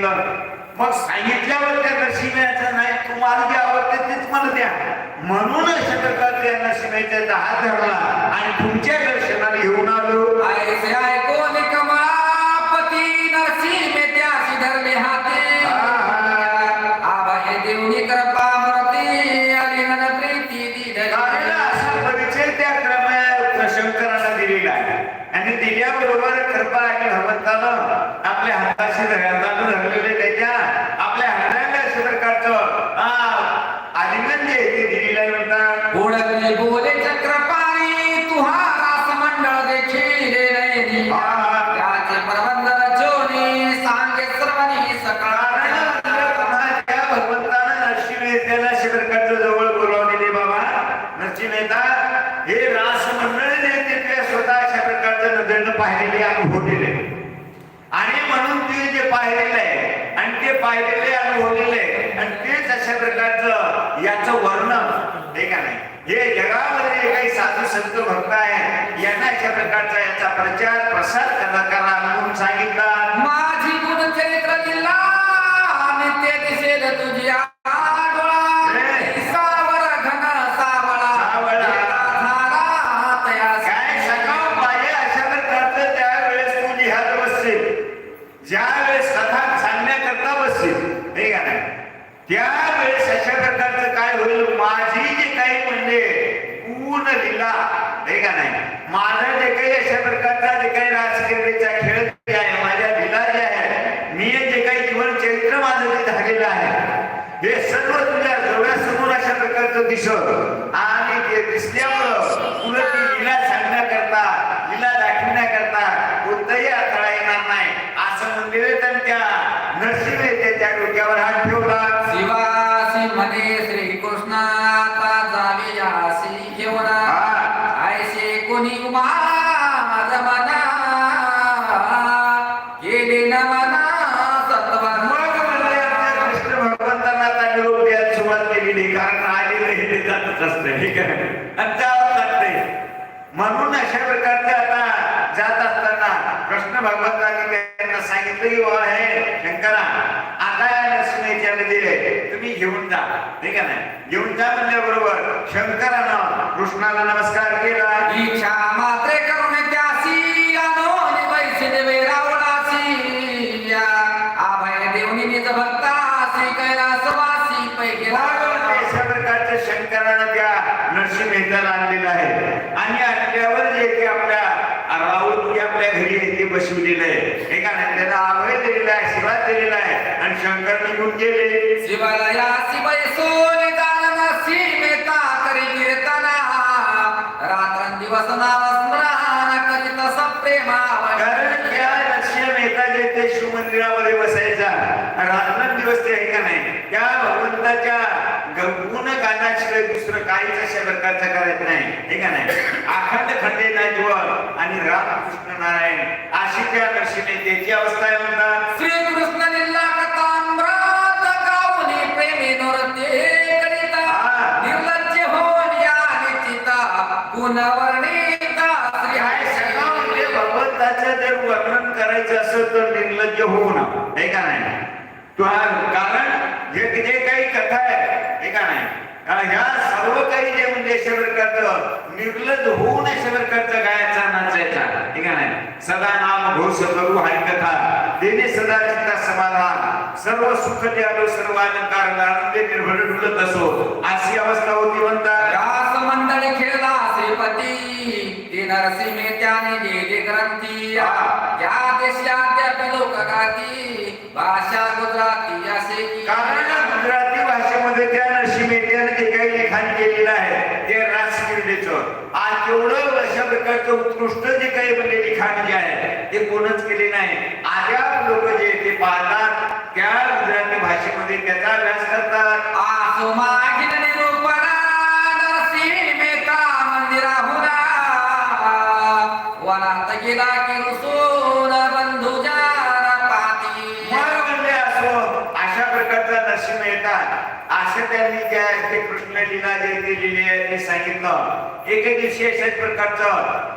सांगितलं मग सांगितल्यावर त्या नरसिंहाचं नाही तुम्हाला जे आवडते तेच मला द्या. म्हणून अशा प्रकारच्या नरसिंहाचा हात धरला आणि तुमच्या दर्शनाला घेऊन आलो. ऐकून नरसिंह त्याशी धरले हाते. आबा हे. देवनी कृपा त्याच्या. आपल्या आलिंगन जे ते दिलेलं म्हणतात बोले चक्रपाणी तुहारा समंडळ देखील त्याचे प्रबंधन जोनी सांगे सर्वांनी सकाळ त्या भगवंतानं नरसिंह अशा प्रकारचं जवळ बोलावलेले बाबा. नरसिंह हे रास मंडळ जे ते ते स्वतः अशा प्रकारचं नजरेनं पाहिलेले अनुभवलेले आणि म्हणून ते जे पाहिलेलं आहे आणि ते पाहिलेले अनुभवलेलं आहे आणि तेच अशा प्रकारचं याचं वर्णन हे का नाही? हे जगामध्ये जे काही साधू संत भक्त आहे यांना अशा प्रकारचा याचा प्रचार प्रसार करा म्हणून सांगितला. हे आहे. त्यावेळेस अशा प्रकारचं काय होईल? माझी जे काही म्हणजे पूर्ण लिला हे का नाही? माझं जे काही अशा प्रकारचा जे काही राजकीयतेचा खेळ आहे माझ्या लिला जे आहे मी जे काही जीवन चरित्र माझं जे झालेलं आहे हे सर्व तुझ्या डोळ्यासमोर अशा प्रकारचं दिसत. आणि ते दिसल्यामुळं तुला ती लीला सांगण्याकरता लीला दाखवण्याकरता कोणताही अडथळा येणार नाही असं म्हणलेले तर त्या नरसिंह त्याच्या डोक्यावर हात ठेवला शिवासी म्हणे श्रीकृष्णाचा जावे यासी घेऊन ऐसे कोणी मना गेले न मना मग कृष्ण भगवंतांना आता निरोप द्यायला सुरुवात केलेली कारण आलेलं हे ते जातच असते ठीक आहे आणि जावं लागते म्हणून अशा प्रकारचे आता जात असताना कृष्ण भगवंतांनी त्यांना सांगितलं की बाबा हे नरसिंहाच्या दिले तुम्ही घेऊन जा. ठीक आहे ना? घेऊन जा म्हणल्याबरोबर शंकरानं कृष्णाला नमस्कार केला. इच्छा मात्रे करून त्यासी अनोनी पैसे देवे रावणासी या अभय देवनी निज भक्तासी कैलासवासी पैकी मग अशा प्रकारचं शंकरानं त्या नरसिंह मेहताला आणलेलं आहे आणि आणल्यावर जे ते आपल्या राऊत जे आपल्या घरी आहे ते बसवलेलं आहे हे का नाही त्याला अभय दिलेला आहे आशीर्वाद दिलेला आहे आणि शंकर निघून गेले शिवाला या शिवय सोने दानना सीमेता करी कीर्तना रात्रंदिवस नाव स्मरण करीत सप्रेमावळ कारण त्या नरसिंह मेहता जे ते शिवमंदिरामध्ये बसायचा रात्रंदिवस ते आहे का नाही त्या भगवंताच्या गाण्याशिवाय दुसरं काहीच अशा प्रकारचं करायचं नाही. हे का नाही? अखंड खंडेना जीवन आणि रामकृष्ण नारायण अशी त्या नरसिंह मेहतेची अवस्था आहे म्हणतात. श्रीकृष्ण लिल्ला कथामृत गाऊनी प्रेमी नृत्ये करिता. निर्लज्ज होऊन या निश्चिता. गुणवर्णिता श्री सगळं म्हणजे भगवंताचं जर वर्णन करायचं असेल तर निर्लज्ज होऊ ना हे का नाही? कारण जे काही कथा आहे हे का नाही? ह्या सर्व काही जे म्हणजे अशा प्रकारचं निर्लज्ज होऊन अशा प्रकारचं गायचा नाचायचा. हे का नाही? सदा नाम घोष करू हरिकथा. देणे सदा चित्ता समाधान. सर्व सुख द्यालो सर्व अलंकार आनंदे निर्भर डुलत असो अशी अवस्था होती म्हणतात. रास मंडळी खेळला श्रीपती. ते नरसिंह त्याने लिहिले ग्रंथी. या देशात लोक गाती भाषा गुजराती असे की कारण गुजराती भाषेमध्ये त्या नरसिंहेत्याने जे काही लिखाण केलेलं आहे ते राजकीर्डीचं आज तेवढं प्रकारचं उत्कृष्ट जे काही म्हणजे लिखाण जे आहे ते कोणच केले नाही. आद्या लोक जे ते पाहतात त्या गुजराती भाषेमध्ये त्याचा अभ्यास करतात. आसो मागील निरूपणा नरसिंह मेहता मंदिराहुना. वनात गेला की रुसून बंधू जाना पाती. मग म्हणजे असो त्यांनी त्या ते कृष्ण लीला जे ते सांगितलं. एक दिवशी अशा प्रकारचा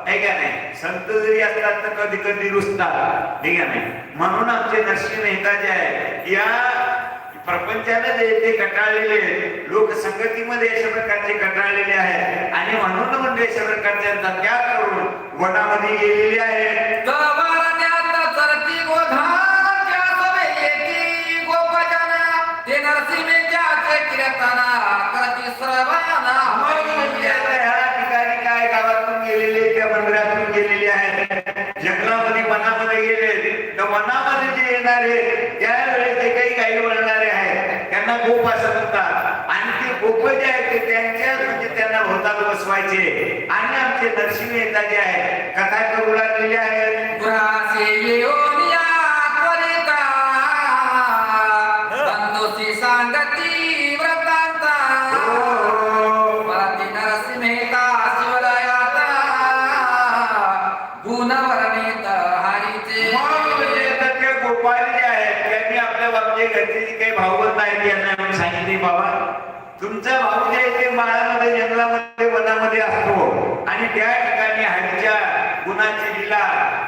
आहे का नाही? संत जरी असतात तर कधी कधी रुसतात. ठीक आहे नाही? म्हणून आमचे नरसिंह मेहता जे आहे या प्रपंचाने जे ते कटाळलेले लोकसंगतीमध्ये अशा प्रकारचे कटाळलेले आहेत. आणि म्हणून म्हणजे अशा प्रकारच्या त्याग करून वनामध्ये गेलेले आहेत. काही वळणारे आहेत त्यांना गोप असं म्हणतात. आणि ते गोप जे आहेत ते त्यांच्या म्हणजे त्यांना होतात बसवायचे. आणि आमचे नरसिंह येता जे आहे कथा करू लागलेले आहेत. बाबा तुमचा भाऊ जे ते माळामध्ये जंगलामध्ये वनामध्ये असतो आणि त्या ठिकाणी हरीच्या गुणाची लिला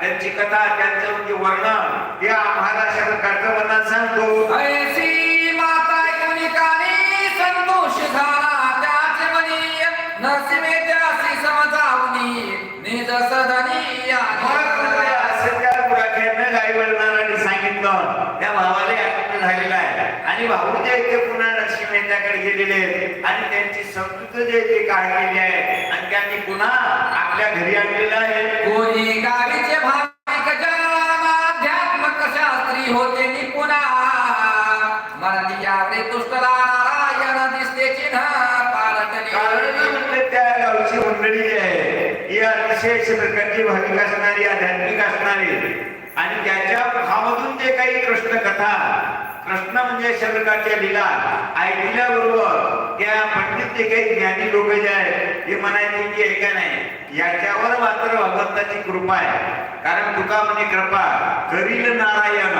त्यांची कथा त्यांचं म्हणजे वर्णन हे आम्हाला सरकारचं वर्णन सांगतो. ऐसी माता कुणिकानी संतोष झाला त्याचे मनी नरसिंहे त्यासी समजावनी निज सदा मग म्हणजे असं त्या बुराख्यानं गाई वळणाराने सांगितलं त्या भावाला आनंद झालेला आहे आणि भाऊ जे आहे ते पुन्हा मेहताकडे गेलेले आहेत. आणि त्यांची संस्कृत जे ते काढलेली आहे आणि त्यांनी पुन्हा आपल्या घरी आणलेलं आहे. कोणी गावीचे भाविक अध्यात्मक शास्त्री होते निपुणा मराठी यावरे तुष्टला नारायण दिसते चिन्ह कारण पालटले म्हणजे त्या गावची मंडळी आहे ही अतिशय प्रकारची भाविक असणारी आध्यात्मिक असणारी. आणि त्याच्या मुखामधून जे काही कृष्ण कथा कृष्ण म्हणजे अशा लिला. लीला ऐकल्याबरोबर त्या पंडित जे काही ज्ञानी लोक जे आहेत हे म्हणायचे की हे का नाही याच्यावर मात्र भगवंताची कृपा आहे. कारण तुका म्हणे कृपा करील नारायण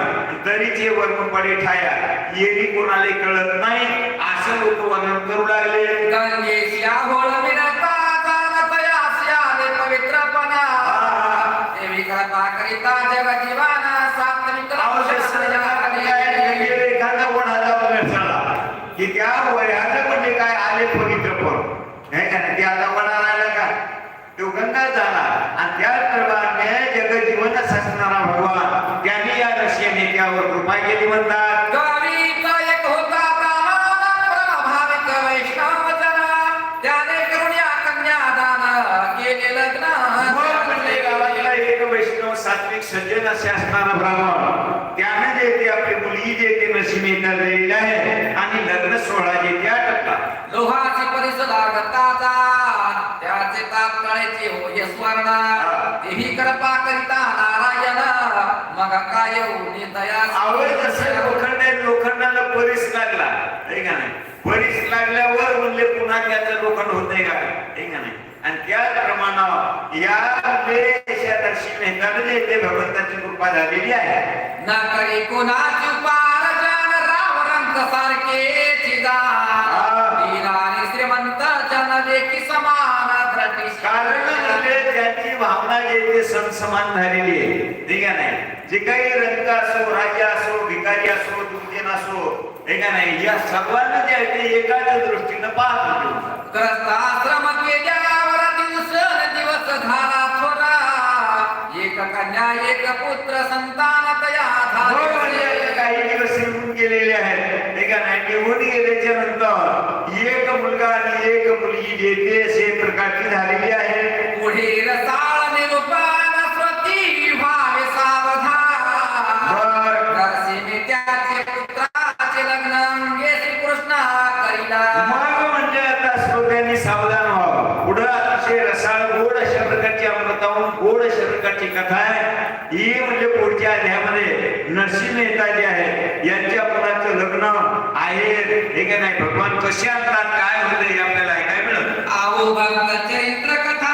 तरीचे वर्म पडे ठाया येरी कोणाला कळत नाही असं लोक वर्णन करू लागले गंगेशी आहोळ विरता जानतया स्याले पवित्रपणा देवी कृपा करिता जग जीवाना सात्विक एखादा वडाचा वगैरे झाला की त्या वयाचं म्हणजे काय आले पवित्र पण हे का नाही? ते आता वडा राहिला का तो गंगा झाला. आणि त्याचप्रमाणे जगजीवन असणारा भगवान. त्यांनी या रशियाने त्यावर कृपा केली म्हणतात. सात्विक सज्जन असे असणारा ब्राह्मण. त्याने जे ते आपली मुलगी जे ते नशिमेता दिलेली आहे. आणि लग्न सोहळा जे त्या टप्पा लोहाची परिसर लागताचा त्याचे तात्काळाचे होय स्मरण तेही कृपा करिता नारायण. मग काय दया आवड जसं लोखंड लोखंडाला परीस लागला हे का नाही? परीस लागल्यावर म्हणले पुन्हा त्याचं लोखंड होतंय का? हे का नाही? आणि त्याचप्रमाणे या दर्शी मेहताने भगवंताची कृपा झालेली आहे. न करी कुणाची पारजन राव रंग सारखे चिदा. कारण म्हणजे त्यांची भावना जे ते समसमान झालेली आहे. ठीक आहे नाही? जे काही रंग असो राज्य असो भिकारी असो दुर्जन असो ठीक आहे नाही? या सर्वांना जे आहे ते एकाच दृष्टीनं पाहत होते. ग्रस्ताश्रम केल्यावर यामध्ये नरसिंह मेहता जे आहे यांच्या मुलाचं लग्न आहे. हे काय नाही? भगवान कसे आणतात? काय होते हे आपल्याला ऐकायला मिळत आहो भागवताच्या इंद्रकथा